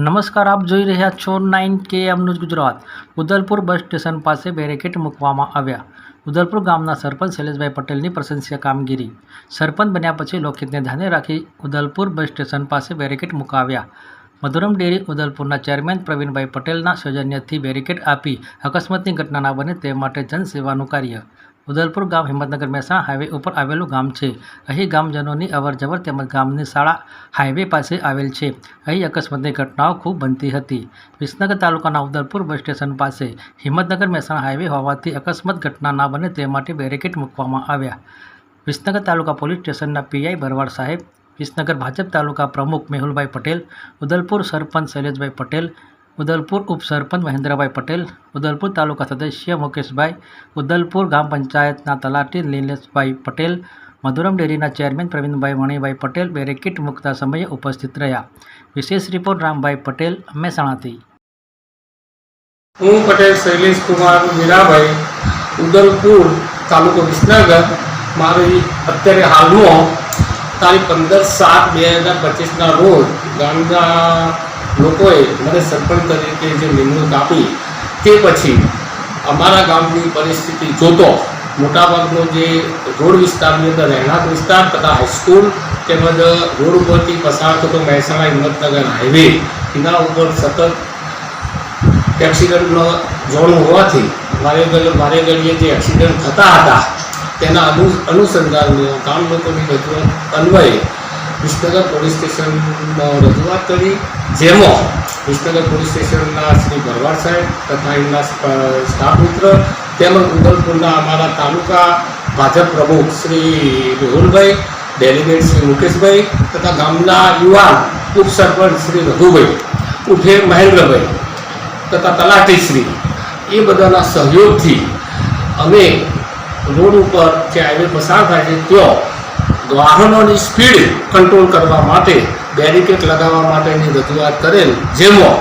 નમસ્કાર, આપ જોઈ રહ્યા છો નાઇન કે એમનું ગુજરાત. ઉદલપુર બસ સ્ટેશન પાસે બેરેકેટ મૂકવામાં આવ્યા. ઉદલપુર ગામના સરપંચ શૈલેષભાઈ પટેલની પ્રશંસનીય કામગીરી. સરપંચ બન્યા પછી લોકહિતને ધ્યાને રાખી ઉદલપુર બસ સ્ટેશન પાસે બેરેકેટ મુકાવ્યા. મધુરમ ડેરી ઉદલપુરના ચેરમેન પ્રવીણભાઈ પટેલના સૌજન્યથી બેરિકેડ આપી અકસ્માતની ઘટના ના બને તે માટે જનસેવાનું કાર્ય. ઉદલપુર ગામ, હિંમતનગર મહેસાણા હાઈવે ઉપર આવેલું ગામ છે. અહીં ગામજનોની અવરજવર તેમજ ગામની શાળા હાઈવે પાસે આવેલ છે. અહીં અકસ્માતની ઘટનાઓ ખૂબ બનતી હતી. વિસનગર તાલુકાના ઉદલપુર બસ સ્ટેશન પાસે હિંમતનગર મહેસાણા હાઈવે હોવાથી અકસ્માત ઘટના ના બને તે માટે બેરિકેડ મૂકવામાં આવ્યા. વિસનગર તાલુકા પોલીસ સ્ટેશનના પીઆઈ ભરવાડ સાહેબ, વિસનગર ભાજપ તાલુકા પ્રમુખ મેહુલભાઈ પટેલ ઉદલપુર સરપંચ શૈલેષભાઈ પટેલ ઉદલપુર ઉપસરપંચ મહેન્દ્રભાઈ પટેલ, ઉદલપુર તાલુકા સદસ્ય મુકેશભાઈ, ઉદલપુર ગ્રામ પંચાયતના તલાટી લીલેશભાઈ પટેલ, મધુરમ ડેરીના ચેરમેન પ્રવીણભાઈ મણિભાઈ પટેલ, બેરેકીટ મૂકતા સમયે ઉપસ્થિત રહ્યા. વિશેષ રિપોર્ટ રામભાઈ પટેલ, મહેસાણાથી. હું પટેલ શૈલેષ કુમાર મીરાભાઈ, ઉદલપુર તાલુકો વિસનગર. મારી અત્યારે હાલમાં તારીખ પંદર સાત બે હજાર પચીસના રોજ ગામના લોકોએ મને સરપંચ તરીકે જે નિમણૂક આપી તે પછી અમારા ગામની પરિસ્થિતિ જોતો મોટાભાગનો જે રોડ વિસ્તારની અંદર રહેણાંક વિસ્તાર તથા હાઈસ્કૂલ તેમજ રોડ ઉપરથી પસાર થતો મહેસાણા હિંમતનગર હાઈવે એના ઉપર સતત એક્સિડન્ટનો ઝોન હોવાથી મારે ગળ મારે ગળીએ જે એક્સિડન્ટ થતા હતા તેના અનુ અનુસંધાનમાં ગામ લોકોની રજૂઆત અન્વયે વિસનગર પોલીસ સ્ટેશનમાં રજૂઆત કરી, જેમાં વિસનગર પોલીસ સ્ટેશનના શ્રી ભરવાડ સાહેબ તથા એમના સ્ટાફ મિત્ર તેમજ ઉદલપુરના અમારા તાલુકા ભાજપ પ્રમુખ શ્રી મેહુલભાઈ, ડેલિગેટ શ્રી મુકેશભાઈ તથા ગામના યુવાન ઉપસરપંચ શ્રી રઘુભાઈ, ઉઠે મહેન્દ્રભાઈ તથા તલાટીશ્રી. એ બધાના સહયોગથી અમે રોડ ઉપર જે હાઈવે પસાર થાય છે, ત્યાં વાહનોની સ્પીડ કંટ્રોલ કરવા માટે બેરિકેડ લગાવવા માટેની રજૂઆત કરેલ જેમાં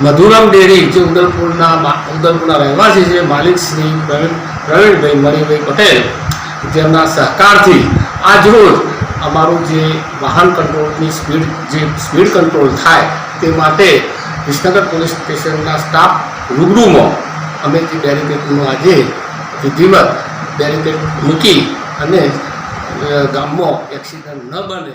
મધુરમ ડેરી, જે ઉદલપુરના ઉદલપુરના રહેવાસી છે, માલિક શ્રી પ્રવીણ, પ્રવીણભાઈ મણિભાઈ પટેલ, જેમના સહકારથી આજરોજ અમારું જે વાહન કંટ્રોલની સ્પીડ, જે સ્પીડ કંટ્રોલ થાય તે માટે વિસનગર પોલીસ સ્ટેશનના સ્ટાફ રૂબરૂમાં અમે જે બેરિકેડનું આજે વિધિવત બેરિકેડ મૂકી અને ગામમાં એક્સિડન્ટ ન બને.